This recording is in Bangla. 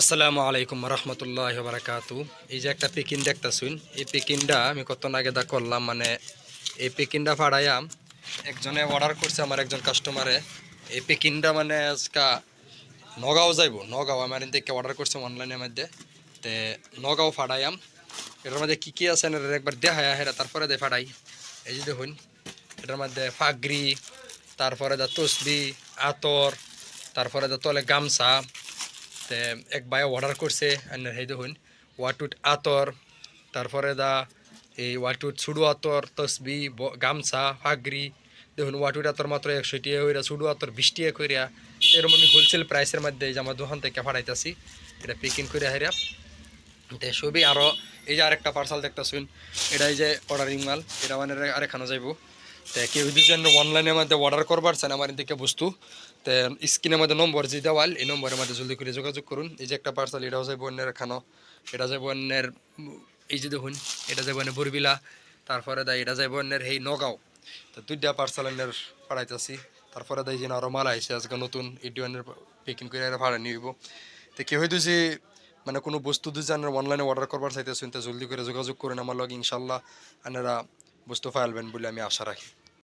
আসসালামু আলাইকুম রহমতুল্লাহ বারাকাতু এই যে একটা পিকিন দেখতেছুন, এই পিকিনটা আমি কত আগে দা করলাম মানে এই পিকিনটা ফাড়াইয়া একজনে অর্ডার করছে আমার একজন কাস্টমারে এই পিকিনটা মানে আজকা নগাঁও যাইব, নগাঁও, আমার থেকে অর্ডার করছে অনলাইনের মধ্যে। তে নগাঁও ফাড়াইয়াম, এটার মধ্যে কী কী আছে একবার দেখায় হেরা তারপরে দে ফাড়াই। এই যে দেখুন, এটার মধ্যে ফাগরি, তারপরে দা তসবি, আতর, তারপরে দা তলে গামছা। তে এক ভাই অর্ডার করছে আর সেই দেখুন ওয়াটুট আতর, তারপরে দা এই ওয়াটুট ছুডু আতর, তসবি গামছা, ফাগরি, দেখুন ওয়াটুট আতর মাত্র একশো টিয়া কইরা ছুডু আতর বিশ টিয়া কইরা এরকম আমি হোলসেল প্রাইসের মধ্যে যে আমার দোকান থেকে ফাড়াইতেছি এটা পেকিং করে হারিয়া তে সবই আরও এই যে আরেকটা পার্সাল দেখতেছুন এটা এই যে অর্ডারিং মাল, এটা মানে আরেকখানে যাইব। তে কেউ যদি যেন অনলাইনের মধ্যে অর্ডার করবার চান আমার দিকে বস্তু, তে স্ক্রিনের মধ্যে নম্বর যে দেওয়াল, এই নম্বরের মধ্যে জলদি করে যোগাযোগ করুন। এই যে একটা পার্সেল এটাও যাইব অন্যের এখানো এটা যাইব অন্যের এই যে দেখুন, এটা যাইব অন্যের বরবিলা তারপরে দেয়, এটা যাইব অন্যের এই নগাঁও। তো দুইটা পার্সেল অন্যের পাঠাইতেছি, তারপরে দেয় যে আরও মাল আইসে আজকে নতুন এটি অন্যের পেকিং করে ভাড়া নিব তো কেউ হয়তো যে মানে কোনো বস্তু যদি আপনার অনলাইনে অর্ডার করবার চাইতেছেন, তো জলদি করে যোগাযোগ করুন আমার লগে, ইনশাল্লাহ আপনারা বস্তু আলবেন বলে আমি আশা রাখি।